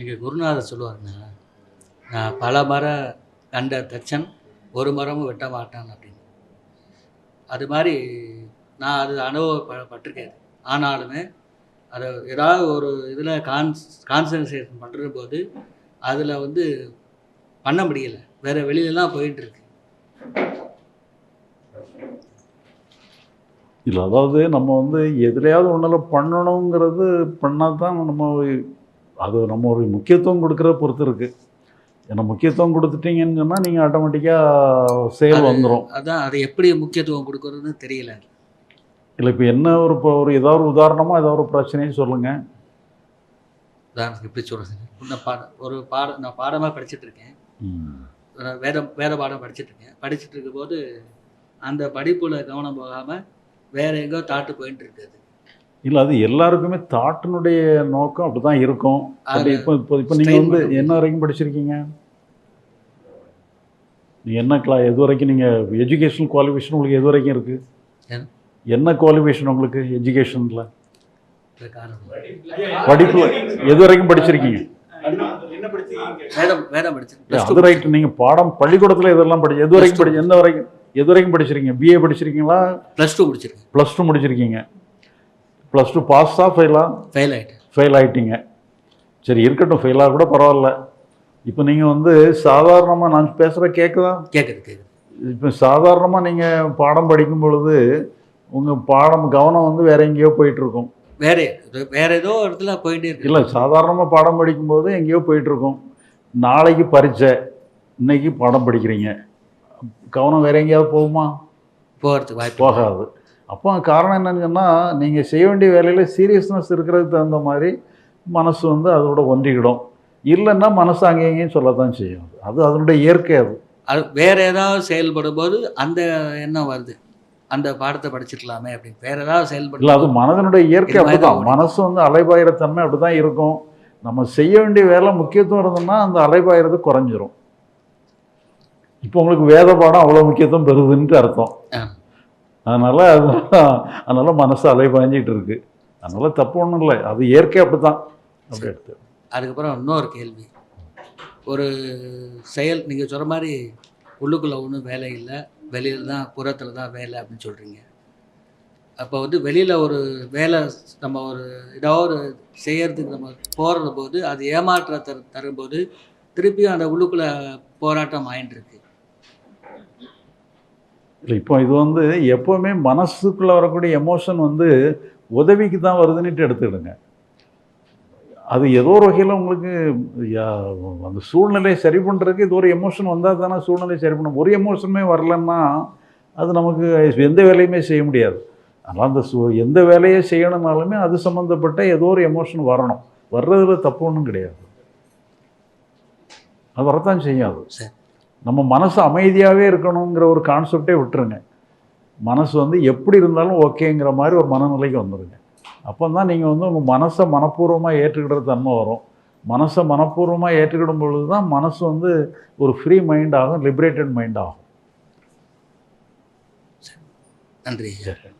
எங்கள் குருநாதர் சொல்லுவாருங்க நான் பல மரம் கண்ட தச்சன் ஒரு மரமும் வெட்ட மாட்டான் அப்படின்னு. அது மாதிரி நான் அது அனுபவப்பட்டிருக்கேன். ஆனாலுமே அதை ஏதாவது ஒரு இதில் கான்ஸ் கான்சன்ட்ரேஷன் பண்ணுற போது அதில் வந்து பண்ண முடியல. வேறு வெளியிலலாம் போயிட்டுருக்கு. இல்லை அதாவது நம்ம வந்து எதுலையாவது ஒன்றில் பண்ணணுங்கிறது பண்ணால் தான் நம்ம அது நம்ம ஒரு முக்கியத்துவம் கொடுக்குறத பொறுத்து இருக்குது ஏன்னா முக்கியத்துவம் கொடுத்துட்டீங்கன்னு சொன்னால் நீங்கள் ஆட்டோமேட்டிக்காக அது- வந்துடும் அதான் அது எப்படி முக்கியத்துவம் கொடுக்கறதுன்னு தெரியல. இல்லை இப்போ என்ன ஒரு இப்போ ஒரு ஏதாவது ஒரு உதாரணமாக ஏதாவது ஒரு பிரச்சனையும் சொல்லுங்கள் உதாரணத்துக்கு எப்படி சொல்கிறது இந்த பாடம் ஒரு பாடம் நான் பாடமாக படிச்சுட்டு இருக்கேன் வேத வேத பாடம் படிச்சுட்டு இருக்கேன் படிச்சுட்டு இருக்கும்போது அந்த படிப்புல கவனம் போகாமல் வேற எங்கோ தாட்டு போயிட்டு இருக்குது இல்லை அது எல்லாருக்குமே தாட்டினுடைய நோக்கம் அப்படி தான் இருக்கும் அப்படி இப்போ இப்போ இப்போ நீங்கள் வந்து என்ன வரைக்கும் படிச்சிருக்கீங்க? நீங்கள் என்ன கிளா எது வரைக்கும் நீங்கள் எஜுகேஷனல் குவாலிஃபிகேஷன் உங்களுக்கு எது வரைக்கும் இருக்குது என்ன? குவாலிஃபிகேஷன் உங்களுக்கு எஜுகேஷனில் இந்த காரணம் படிப்பு எது வரைக்கும் படிச்சிருக்கீங்க? அது ரைட் நீங்கள் பாடம் பள்ளிக்கூடத்தில் இதெல்லாம் படி எது வரைக்கும் படி எந்த வரைக்கும் எது வரைக்கும் படிச்சிருக்கீங்க? பிஏ படிச்சிருக்கீங்களா? ப்ளஸ் டூ முடிச்சிருக்கேன். ப்ளஸ் டூ முடிச்சிருக்கீங்க. ப்ளஸ் டூ பாஸா ஃபெயிலா ஃபெயில் ஆகிட்டேன் ஃபெயில் ஆயிட்டீங்க. சரி இருக்கட்டும் ஃபெயிலாக கூட பரவாயில்ல. இப்போ நீங்கள் வந்து சாதாரணமாக நான் பேசுகிற கேட்குதா கேட்குது கேட்குது இப்போ சாதாரணமாக நீங்கள் பாடம் படிக்கும் பொழுது உங்கள் பாடம் கவனம் வந்து வேற எங்கேயோ போயிட்டு இருக்கும் வேற வேற ஏதோ இடத்துல போயிட்டே இருக்கு. இல்லை சாதாரணமாக பாடம் படிக்கும்போது எங்கேயோ போயிட்டு இருக்கும் நாளைக்கு பரீட்சை இன்னைக்கு பாடம் படிக்கிறீங்க. கவனம் வேற எங்கேயாவது போகுமா? போகிறதுக்கு வாய்ப்பு போகாது. அப்போ காரணம் என்னன்னு சொன்னால் நீங்கள் செய்ய வேண்டிய வேலையில் சீரியஸ்னஸ் இருக்கிறதுக்கு தகுந்த மாதிரி மனசு வந்து அதோட ஒன்றிக்கிடும். இல்லைன்னா மனசு அங்கேயும் சொல்லத்தான் செய்யும். அது அதனுடைய இயற்கை அது. அது வேற ஏதாவது செயல்படும் போது அந்த எண்ணம் வருது. அந்த பாடத்தை படிச்சுக்கலாமே அப்படின்னு வேற ஏதாவது இல்லை செயல்படும் அது மனதனுடைய இயற்கை அப்படிதான். மனசு வந்து அலைபாயிற தன்மை அப்படி தான் இருக்கும். நம்ம செய்ய வேண்டிய வேலை முக்கியத்துவம் இருந்ததுன்னா அந்த அலைபாயிறது குறைஞ்சிரும். இப்போ உங்களுக்கு வேத பாடம் அவ்வளோ முக்கியத்துவம் பெறுதுன்ட்டு அர்த்தம். அதனால அது அதனால மனசு அலைபாய்ஞ்சிட்டு இருக்கு. அதனால தப்பு ஒன்றும் இல்லை. அது இயற்கை அப்படி தான் அப்படி எடுத்து. அதுக்கப்புறம் இன்னொரு கேள்வி. ஒரு செயல் நீங்கள் சொல்கிற மாதிரி உள்ளுக்குள்ளே ஒன்றும் வேலை இல்லை. வெளியில் தான் புறத்தில் தான் வேலை அப்படின்னு சொல்கிறீங்க அப்போ வந்து வெளியில் ஒரு வேலை நம்ம ஒரு ஏதோ ஒரு செய்யறதுக்கு நம்ம போகிற போது அது ஏமாற்ற தரு தரும்போது திருப்பியும் அந்த உள்ளுக்குள்ளே போராட்டம் இருக்கு. இல்லை இப்போ இது வந்து எப்போவுமே மனசுக்குள்ளே வரக்கூடிய எமோஷன் வந்து உதவிக்கு தான் வருதுன்னுட்டு எடுத்துக்கிடுங்க. அது ஏதோ ஒரு வகையில் உங்களுக்கு அந்த சூழ்நிலையை சரி பண்ணுறதுக்கு இது ஒரு எமோஷன் வந்தால் தானே சூழ்நிலையை சரி பண்ண ஒரு எமோஷனுமே வரலன்னா அது நமக்கு எந்த வேலையுமே செய்ய முடியாது. அதனால் அந்த சூ எந்த வேலையை செய்யணும்னாலுமே அது சம்மந்தப்பட்ட ஏதோ ஒரு எமோஷன் வரணும். வர்றதுல தப்பு ஒன்றும் கிடையாது. அது வரத்தான் செய்யும் அது. சரி. நம்ம மனசு அமைதியாகவே இருக்கணுங்கிற ஒரு கான்செப்டே விட்டுருங்க. மனசு வந்து எப்படி இருந்தாலும் ஓகேங்கிற மாதிரி ஒரு மனநிலைக்கு வந்துடுங்க அப்போ தான் நீங்கள் வந்து உங்கள் மனசை மனப்பூர்வமாக ஏற்றுக்கிற தன்மை வரும். மனசை மனப்பூர்வமாக ஏற்றுக்கிடும் பொழுது தான் மனசு வந்து ஒரு ஃப்ரீ மைண்ட் ஆகும் லிபரேட்டட் மைண்ட் ஆகும். நன்றி. சரி.